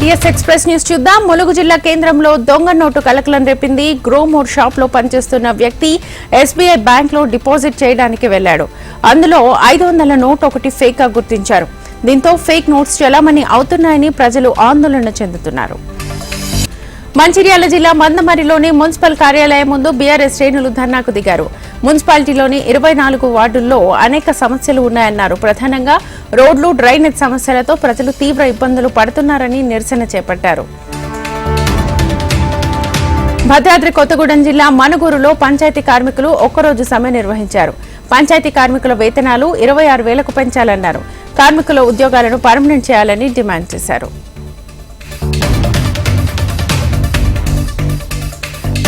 TS express news చూద్దాం. ములుగు జిల్లా కేంద్రంలో దొంగ నోటు కలకలం రేపింది. గ్రోమోడ్ షాప్లో పనిచేస్తున్న వ్యక్తి ఎస్బీఐ బ్యాంక్లో డిపాజిట్ చేయడానికి వెళ్ళాడు అందులో ఐదు వందల నోట్ ఒకటి ఫేక్గా గుర్తించారు. దీంతో ఫేక్ నోట్స్ చలామణి అవుతున్నాయని ప్రజలు ఆందోళన చెందుతున్నారు. మంచిర్యాల జిల్లా మందమరిలోని మున్సిపల్ కార్యాలయం ముందు బీఆర్ఎస్ శ్రేణులు ధర్నాకు దిగారు. మున్సిపాలిటీలోని ఇరవై నాలుగు వార్డుల్లో అనేక సమస్యలు ఉన్నాయన్నారు. ప్రధానంగా రోడ్లు డ్రైనేజ్ సమస్యలతో ప్రజలు తీవ్ర ఇబ్బందులు పడుతున్నారని నిరసన చేపట్టారు. భద్రాద్రి కొత్తగూడెం జిల్లా మనుగూరులో పంచాయతీ కార్మికులు ఒక్కరోజు సమ్మె నిర్వహించారు. పంచాయతీ కార్మికుల వేతనాలు ఇరవై ఆరు వేలకు పెంచాలన్నారు. కార్మికుల ఉద్యోగాలను పర్మనెంట్ చేయాలని డిమాండ్ చేశారు.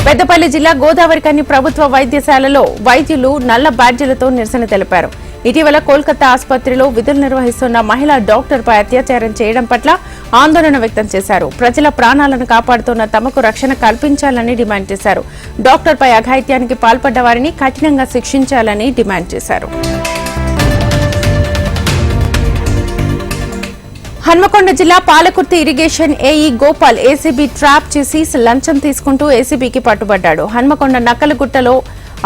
పెద్దపల్లి జిల్లా గోదావరికని ప్రభుత్వ వైద్యశాలలో వైద్యులు నల్ల బ్యాడ్జీలతో నిరసన తెలిపారు. ఇటీవల కోల్కతా ఆసుపత్రిలో విధులు నిర్వహిస్తున్న మహిళా డాక్టర్పై అత్యాచారం చేయడం పట్ల ఆందోళన వ్యక్తం చేశారు. ప్రజల ప్రాణాలను కాపాడుతున్న తమకు రక్షణ కల్పించాలని డిమాండ్ చేశారు. డాక్టర్పై అఘాయిత్యానికి పాల్పడ్డ వారిని కఠినంగా శిక్షించాలని డిమాండ్ చేశారు. హన్మకొండ జిల్లా Palakurthi irrigation AE Gopal ACB trap చేసి లంచం తీసుకుంటూ ఏసీబీకి పట్టుబడ్డాడు. హన్మకొండ నక్కలగుట్టలో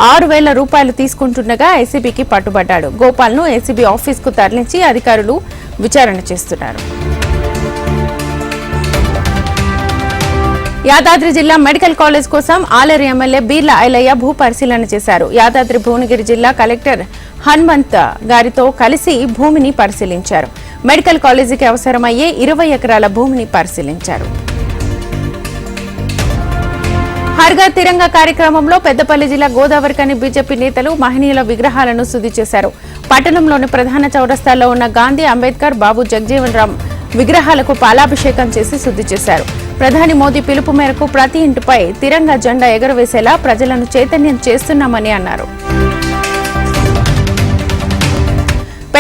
ఆరు వేల రూపాయలు తీసుకుంటుండగా ఏసీబీకి పట్టుబడ్డాడు. గోపాల్ను ఏసీబీ ఆఫీస్కు తరలించి అధికారులు విచారణ చేస్తున్నారు. యాదాద్రి జిల్లా మెడికల్ కాలేజ్ కోసం ఆలేరు ఎమ్మెల్యే బీర్ల ఐలయ్య భూ పరిశీలన చేశారు. యాదాద్రి భువనగిరి జిల్లా కలెక్టర్ హనుమంత్ గారితో కలిసి భూమిని పరిశీలించారు. మెడికల్ కాలేజీకి అవసరమయ్యే ఇరవై ఎకరాల భూమిని పరిశీలించారు. హర్గా తిరంగ కార్యక్రమంలో పెద్దపల్లి జిల్లా గోదావరికని బీజేపీ నేతలు మహనీయుల విగ్రహాలను శుద్ధి చేశారు. పట్టణంలోని ప్రధాన చౌరస్తాల్లో ఉన్న గాంధీ అంబేద్కర్ బాబు జగజీవన్ రామ్ విగ్రహాలకు పాలాభిషేకం చేసి శుద్ధి చేశారు. ప్రధాని మోదీ పిలుపు మేరకు ప్రతి ఇంటిపై తిరంగా జెండా ఎగురవేసేలా ప్రజలను చైతన్యం చేస్తున్నామని అన్నారు.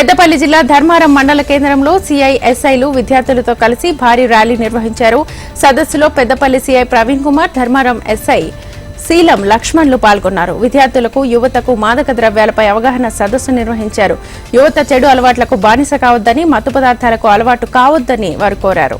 పెద్దపల్లి జిల్లా ధర్మారం మండల కేంద్రంలో సిఐఎస్ఐలు విద్యార్థులతో కలిసి భారీ ర్యాలీ నిర్వహించారు. సదస్సులో పెద్దపల్లి సిఐ ప్రవీణ్ కుమార్ ధర్మారం ఎస్ఐ శీలం లక్ష్మణ్లు పాల్గొన్నారు. విద్యార్థులకు యువతకు మాదక ద్రవ్యాలపై అవగాహన సదస్సు నిర్వహించారు. యువత చెడు అలవాట్లకు బానిస కావద్దని మత్తు పదార్థాలకు అలవాటు కావద్దని వారు కోరారు.